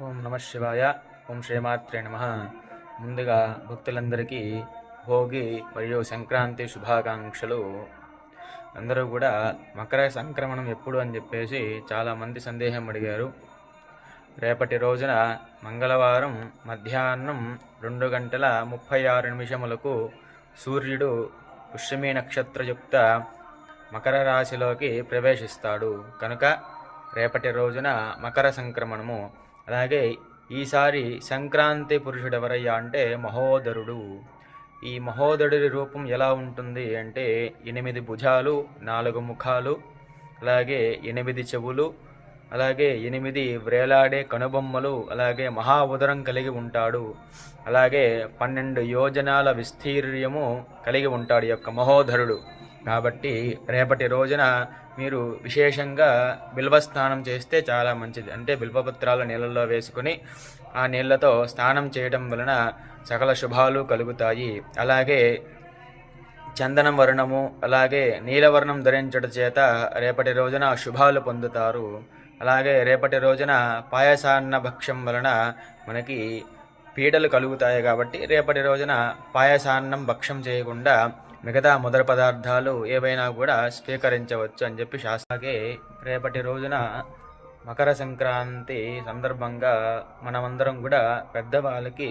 ఓం నమ శివాయ. ఓం శ్రీమాత్రే నమ. ముందుగా భక్తులందరికీ భోగి మరియు సంక్రాంతి శుభాకాంక్షలు. అందరూ కూడా మకర సంక్రమణం ఎప్పుడు అని చెప్పేసి చాలామంది సందేహం అడిగారు. రేపటి రోజున మంగళవారం మధ్యాహ్నం రెండు గంటల ముప్పై ఆరు నిమిషములకు సూర్యుడు పుష్యమి నక్షత్రయుక్త మకర రాశిలోకి ప్రవేశిస్తాడు. కనుక రేపటి రోజున మకర సంక్రమణము అలాగే ఈసారి సంక్రాంతి పురుషుడు ఎవరయ్యా అంటే మహోదరుడు. ఈ మహోదరుడి రూపం ఎలా ఉంటుంది అంటే ఎనిమిది భుజాలు నాలుగు ముఖాలు అలాగే ఎనిమిది చెవులు అలాగే ఎనిమిది వ్రేలాడే కనుబొమ్మలు అలాగే మహా ఉదరం కలిగి ఉంటాడు. అలాగే పన్నెండు యోజనాల విస్తీర్యము కలిగి ఉంటాడు యొక్క మహోదరుడు. కాబట్టి రేపటి రోజున మీరు విశేషంగా బిల్వ స్నానం చేస్తే చాలా మంచిది. అంటే బిల్వపత్రాలు నీళ్ళల్లో వేసుకుని ఆ నీళ్ళతో స్నానం చేయడం వలన సకల శుభాలు కలుగుతాయి. అలాగే చందనం వర్ణము అలాగే నీలవర్ణం ధరించడం చేత రేపటి రోజున శుభాలు పొందుతారు. అలాగే రేపటి రోజున పాయసాన్న భక్ష్యం వలన మనకి పీడలు కలుగుతాయి కాబట్టి రేపటి రోజున పాయసాన్నం భక్ష్యం చేయకుండా మిగతా మొదటి పదార్థాలు ఏవైనా కూడా స్వీకరించవచ్చు అని చెప్పి శాస్త్రాగే రేపటి రోజున మకర సంక్రాంతి సందర్భంగా మనమందరం కూడా పెద్దవాళ్ళకి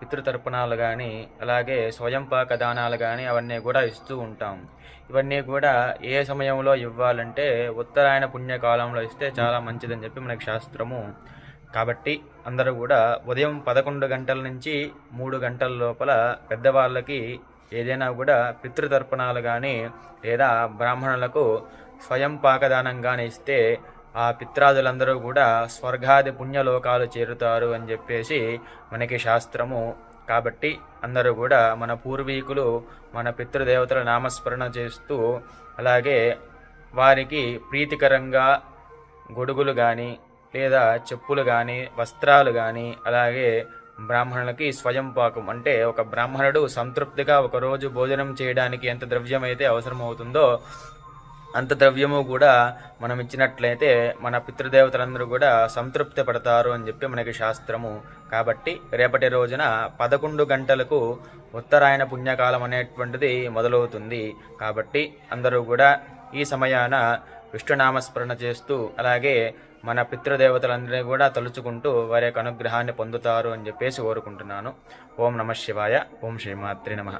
పితృతర్పణాలు కానీ అలాగే స్వయం పాక దానాలు కానీ అవన్నీ కూడా ఇస్తూ ఉంటాం. ఇవన్నీ కూడా ఏ సమయంలో ఇవ్వాలంటే ఉత్తరాయణ పుణ్యకాలంలో ఇస్తే చాలా మంచిదని చెప్పి మనకి శాస్త్రము కాబట్టి అందరూ కూడా ఉదయం పదకొండు గంటల నుంచి మూడు గంటల లోపల పెద్దవాళ్ళకి ఏదైనా కూడా పితృతర్పణాలు కానీ లేదా బ్రాహ్మణులకు స్వయం పాకదానంగాని ఇస్తే ఆ పిత్రాదులందరూ కూడా స్వర్గాది పుణ్యలోకాలు చేరుతారు అని చెప్పేసి మనకి శాస్త్రము. కాబట్టి అందరూ కూడా మన పూర్వీకులు మన పితృదేవతల నామస్మరణ చేస్తూ అలాగే వారికి ప్రీతికరంగా గొడుగులు కానీ లేదా చెప్పులు కానీ వస్త్రాలు కానీ అలాగే బ్రాహ్మణులకి స్వయం పాకం. అంటే ఒక బ్రాహ్మణుడు సంతృప్తిగా ఒకరోజు భోజనం చేయడానికి ఎంత ద్రవ్యం అయితే అవసరమవుతుందో అంత ద్రవ్యము కూడా మనం ఇచ్చినట్లయితే మన పితృదేవతలందరూ కూడా సంతృప్తి పడతారు అని చెప్పి మనకి శాస్త్రము. కాబట్టి రేపటి రోజున పదకొండు గంటలకు ఉత్తరాయణ పుణ్యకాలం అనేటువంటిది మొదలవుతుంది. కాబట్టి అందరూ కూడా ఈ సమయాన విష్ణునామస్మరణ చేస్తూ అలాగే మన పితృదేవతలందరినీ కూడా తలుచుకుంటూ వారి యొక్క అనుగ్రహాన్ని పొందుతారు అని చెప్పేసి కోరుకుంటున్నాను. ఓం నమ శివాయ ఓం శ్రీమాత్రి నమ.